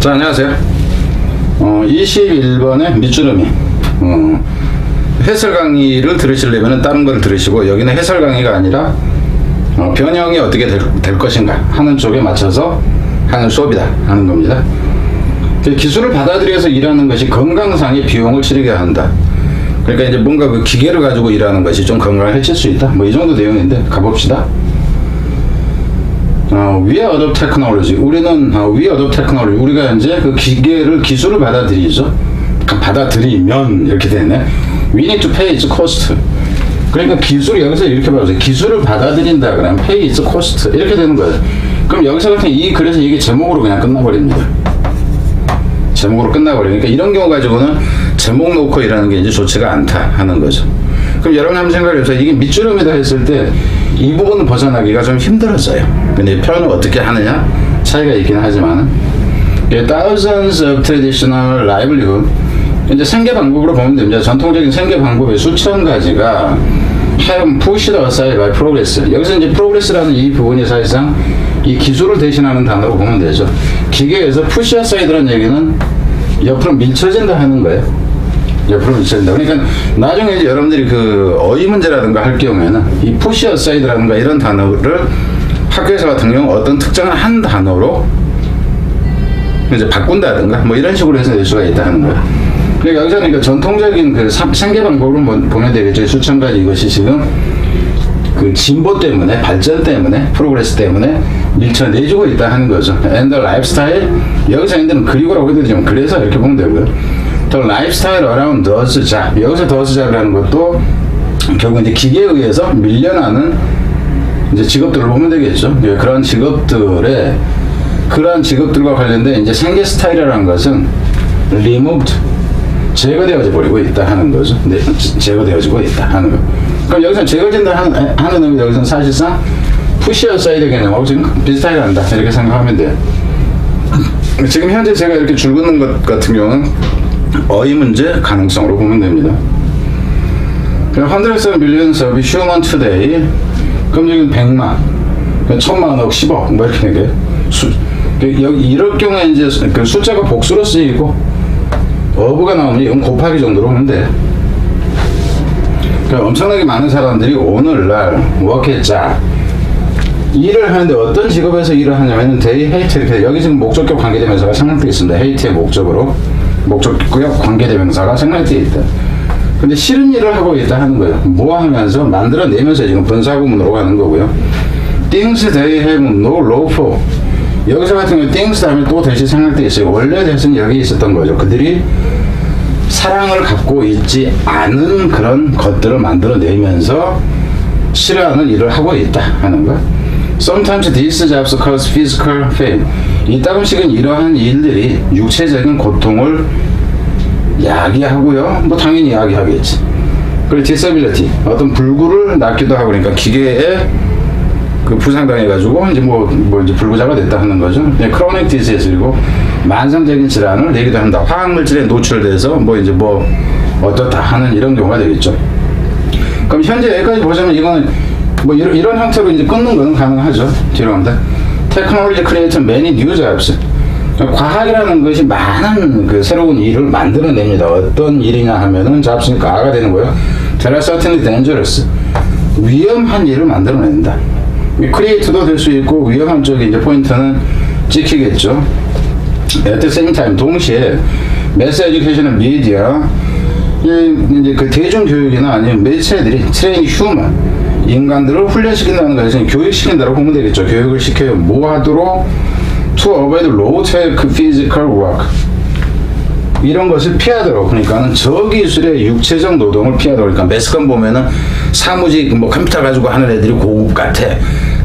자, 안녕하세요. 어, 21번의 밑주름이. 어, 해설 강의를 들으시려면 다른 걸 들으시고, 여기는 해설 강의가 아니라, 어, 변형이 어떻게 될, 될 것인가 하는 쪽에 맞춰서 하는 수업이다 하는 겁니다. 그 기술을 받아들여서 일하는 것이 건강상의 비용을 치르게 한다. 그러니까 이제 뭔가 그 기계를 가지고 일하는 것이 좀 건강해질 수 있다. 뭐 이 정도 내용인데 가봅시다. 어, we adopt technology. 우리는 어, we adopt technology. 우리가 이제 그 기계를 기술을 받아들이죠. 그 받아들이면 이렇게 되네. We need to pay its cost. 그러니까 기술 여기서 이렇게 봐보세요. 기술을 받아들인다 그러면 pay its cost 이렇게 되는 거예요. 그럼 여기서 같은 이 그래서 이게 제목으로 그냥 끝나버립니다. 제목으로 끝나버리니까 이런 경우 가지고는 제목 놓고 일하는 게 이제 좋지가 않다 하는 거죠. 그럼 여러분 한번 생각을 해보세요. 이게 밑주름이다 했을 때 이 부분 벗어나기가 좀 힘들어져요. 근데 표현을 어떻게 하느냐 차이가 있긴 하지만 thousands of traditional livelihood 이제 생계 방법으로 보면 됩니다. 전통적인 생계 방법의 수천 가지가 have pushed aside by progress. 여기서 이제 progress라는 이 부분이 사실상 이 기술을 대신하는 단어로 보면 되죠. 기계에서 push aside라는 얘기는 옆으로 밀쳐진다 하는 거예요. 옆으로 밀쳐진다. 그러니까 나중에 이제 여러분들이 그 어휘 문제라든가 할 경우에는 이 push aside라든가 이런 단어를 학교에서 같은 경우 어떤 특정한 한 단어로 이제 바꾼다든가 뭐 이런 식으로 해서 낼 수가 있다 하는 거예요. 그러니까 여기서 그러니까 전통적인 그 사- 생계 방법을 보- 보면 되겠죠. 수천 가지 이것이 지금 그 진보 때문에 발전 때문에 프로그레스 때문에 밀쳐내주고 있다 하는 거죠. The lifestyle 여기서 얘들은 그리고라고 해도 되지만 그래서 이렇게 보면 되고요. The lifestyle around 여기서 job이라는 것도 결국 이제 기계에 의해서 밀려나는 이제 직업들을 보면 되겠죠. 예, 그런 직업들의 그러한 직업들과 관련된 이제 생계 스타일이라는 것은 removed 제거되어져 버리고 있다 하는 거죠. 네, 제거되어지고 있다 하는 거. 그럼 여기서 제거된다 하는, 하는 의미 여기서 사실상 푸시어 사이드 개념하고 지금 비슷하게 한다 이렇게 생각하면 돼요. 지금 현재 제가 이렇게 줄 긋는 것 같은 경우는 어휘 문제 가능성으로 보면 됩니다. hundreds of millions of human today 그럼 여기 100만 천만 억 10억 뭐 이렇게 되게 수, 그 여기 이럴 경우에 이제 그 숫자가 복수로 쓰이고 어부가 나오면 이건 곱하기 정도로 보면 돼. 그러니까 엄청나게 많은 사람들이 오늘날 워크자 일을 하는데 어떤 직업에서 일을 하냐면은 데이 헤이트 이렇게 여기 지금 목적격 관계대명사가 생략되어 있습니다. 헤이트의 목적으로 목적격 관계대명사가 생략되어 있다. 근데 싫은 일을 하고 있다 하는 거예요. 뭐 하면서 만들어내면서 지금 분사구문으로 가는 거고요. Things they have no law for. 여기서 같은 경우 things 다음에 또 대시 생략되어 있어요. 원래 대신 여기 있었던 거죠. 그들이 사랑을 갖고 있지 않은 그런 것들을 만들어내면서 싫어하는 일을 하고 있다 하는 거. Sometimes these jobs cause physical pain. 이 따금씩은 이러한 일들이 육체적인 고통을 야기하고요. 뭐 당연히 야기하겠지. 그리고 disability 어떤 불구를 낳기도 하고 그러니까 기계에 그 부상당해가지고 이제 뭐, 뭐 이제 불구자가 됐다 하는 거죠. 네, 크로닉 디지즈이고 만성적인 질환을 내기도 한다. 화학물질에 노출돼서 뭐 이제 뭐 어떻다 하는 이런 경우가 되겠죠. 그럼 현재 여기까지 보자면 이거는 뭐 이런, 이런 형태로 이제 끊는 거는 가능하죠. 뒤로 갑니다. Technology creates many new jobs. 과학이라는 것이 많은 그 새로운 일을 만들어냅니다. 어떤 일이냐 하면은 잡스니까 아가 되는 거예요. Certainly dangerous. 위험한 일을 만들어낸다. 크리에이트도 될 수 있고 위험한 쪽에 이제 포인트는 찍히겠죠. At the same time 동시에 매스 에듀케이션은 미디어 이제 그 대중교육이나 아니면 매체들이 트레인 휴먼 인간들을 훈련시킨다는 것은 교육시킨다고 보면 되겠죠. 교육을 시켜요. 뭐 하도록 to avoid low tech physical work 이런 것을 피하도록 그러니까는 저기술의 육체적 노동을 피하도록 그러니까 매스컴 보면은 사무직 뭐 컴퓨터 가지고 하는 애들이 고급 같아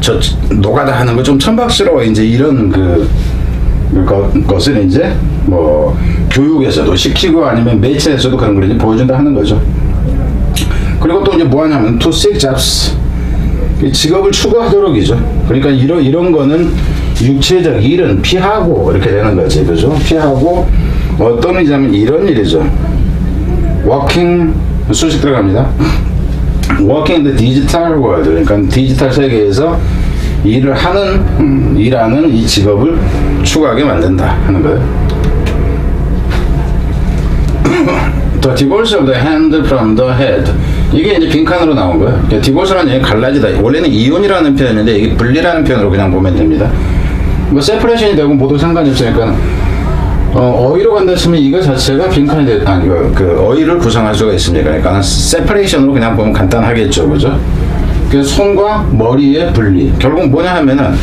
저 노가다 하는 거 좀 천박스러워 이제 이런 그 것, 것을 이제 뭐 교육에서도 시키고 아니면 매체에서도 그런 걸 이제 보여준다 하는 거죠. 그리고 또 이제 뭐 하냐면 to seek jobs 이 직업을 추구하도록이죠. 그러니까 이런 이런 거는 육체적 일은 피하고 이렇게 되는 거지, 그죠? 피하고 어떤 일이냐면 이런 일이죠. working 수식 들어갑니다. in the digital world 그러니까 디지털 세계에서 일을 하는 음, 일하는 이 직업을 추구하게 만든다 하는 거예요. The divorce of the. 이게 이제 빈칸으로 나온 거예요. 그러니까 divorce라는 얘기 갈라지다. 원래는 이혼이라는 표현인데 이게 분리라는 표현으로 그냥 보면 됩니다. 뭐 separation이 되고 모두 상관이 없으니까 어, 어휘로 간다 치면 이거 자체가 빈칸이 됐, 아니, 그, 그 어휘를 구성할 수가 있습니다. 그러니까 separation으로 그냥 보면 간단하겠죠. 그죠? 그 손과 머리의 분리. 결국 뭐냐 하면은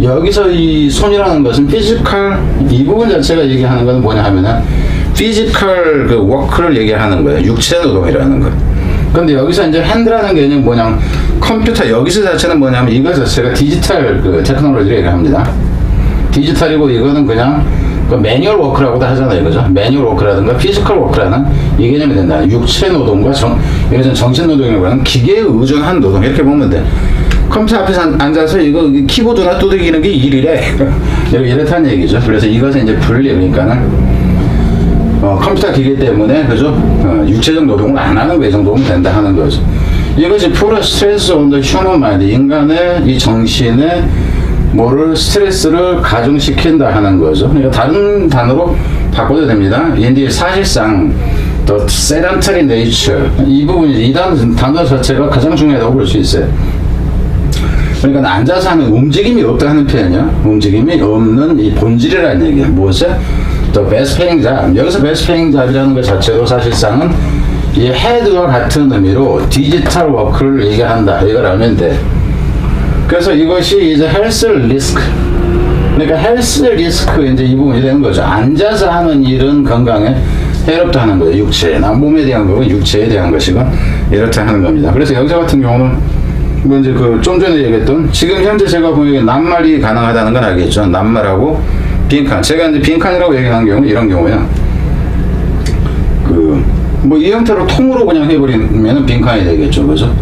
여기서 이 손이라는 것은 피지컬 이 부분 자체가 얘기하는 것은 뭐냐 하면은 피지컬 그 워크를 얘기하는 거예요. 육체 노동이라는 거. 근데 여기서 이제 핸드라는 개념이 뭐냐면 컴퓨터 여기서 자체는 뭐냐면 이거 자체가 디지털 그 테크놀로지를 얘기합니다. 디지털이고 이거는 그냥 그 매뉴얼 워크라고도 하잖아요. 그죠? 매뉴얼 워크라든가 피지컬 워크라는 이 개념이 된다. 육체 노동과 정, 이것은 정신 노동이라고 하는 기계에 의존한 노동. 이렇게 보면 돼. 컴퓨터 앞에서 앉- 앉아서 이거 키보드나 두들기는 게 일이래. 이렇다는 얘기죠. 그래서 이것은 이제 분리, 그러니까는 어, 컴퓨터 기계 때문에 그죠? 어, 육체적 노동을 안 하는 외적 노동이 된다 하는 거죠. 이것이 프로 스트레스 온더 휴먼 마인드 인간의 이 정신에 뭐를 스트레스를 가중시킨다 하는 거죠. 그러니까 다른 단어로 바꿔도 됩니다. 인디 사실상 the sedentary nature 이 부분이 이 단, 단어 자체가 가장 중요하다고 볼 수 있어요. 그러니까 앉아서 하는 움직임이 없다 하는 표현이요. 움직임이 없는 이 본질이라는 얘기예요. 무엇에? 또 best paying job. 여기서 best paying job이라는 것 자체도 사실상은 이 head와 같은 의미로 디지털 워크를 얘기한다. 이걸 알면 돼. 그래서 이것이 이제 헬스 리스크. 그러니까 헬스 리스크 이제 이 부분이 되는 거죠. 앉아서 하는 일은 건강에 해롭다 하는 거예요. 육체나 몸에 대한 거고 육체에 대한 것이고 이렇다 하는 겁니다. 그래서 여기서 같은 경우는 뭐 이제 그 좀 전에 얘기했던 지금 현재 제가 보기에 낱말이 가능하다는 건 알겠죠. 낱말하고 빈칸. 제가 이제 빈칸이라고 얘기하는 경우 이런 경우야. 그 뭐 이 형태로 통으로 그냥 해버리면 빈칸이 되겠죠. 그죠?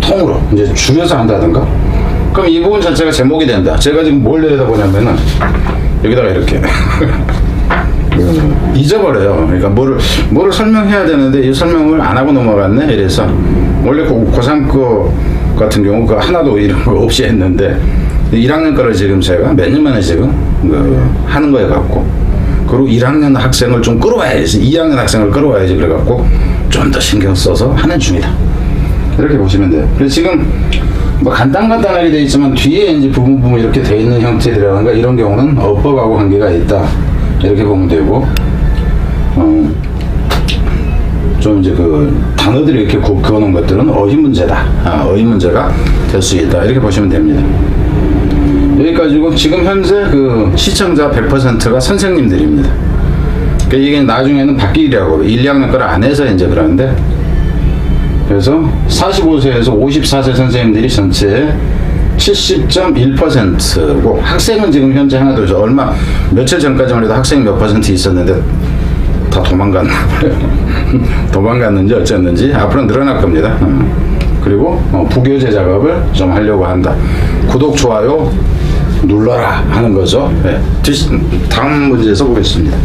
통으로 이제 줄여서 한다든가. 그럼 이 부분 자체가 제목이 된다. 제가 지금 뭘 내려다보냐면은 여기다가 이렇게 그, 잊어버려요. 그러니까 뭐를 뭐를 설명해야 되는데 이 설명을 안 하고 넘어갔네. 이래서 원래 고, 고3 거 같은 경우 그 하나도 이런 거 없이 했는데 1학년 거를 지금 제가 몇 년 만에 지금 그 하는 거에 갖고 그리고 1학년 학생을 좀 끌어와야지 2학년 학생을 끌어와야지 그래갖고 좀 더 신경 써서 하는 중이다. 이렇게 보시면 돼요. 그래서 지금 뭐 간단간단하게 돼 있지만 뒤에 이제 부분 부분 이렇게 돼 있는 형태들이라든가 이런 경우는 어법하고 관계가 있다. 이렇게 보면 되고, 어, 좀 이제 그 단어들이 이렇게 구- 그어놓은 것들은 어휘 문제다. 아, 어휘 문제가 될 수 있다. 이렇게 보시면 됩니다. 여기까지고 지금 현재 그 시청자 100%가 선생님들입니다. 그러니까 이게 나중에는 바뀌리라고 1, 2학년 걸안 해서 이제 그러는데 그래서 45세에서 54세 선생님들이 전체 70.1%고 학생은 지금 현재 하나도 없어 얼마 며칠 전까지만 해도 학생 몇 퍼센트 있었는데 다 도망갔나 봐요. 도망갔는지 어쨌는지 앞으로 늘어날 겁니다. 어. 그리고 어, 부교재 작업을 좀 하려고 한다. 구독 좋아요 눌러라 하는 거죠. 네. 뒤- 다음 문제에서 보겠습니다.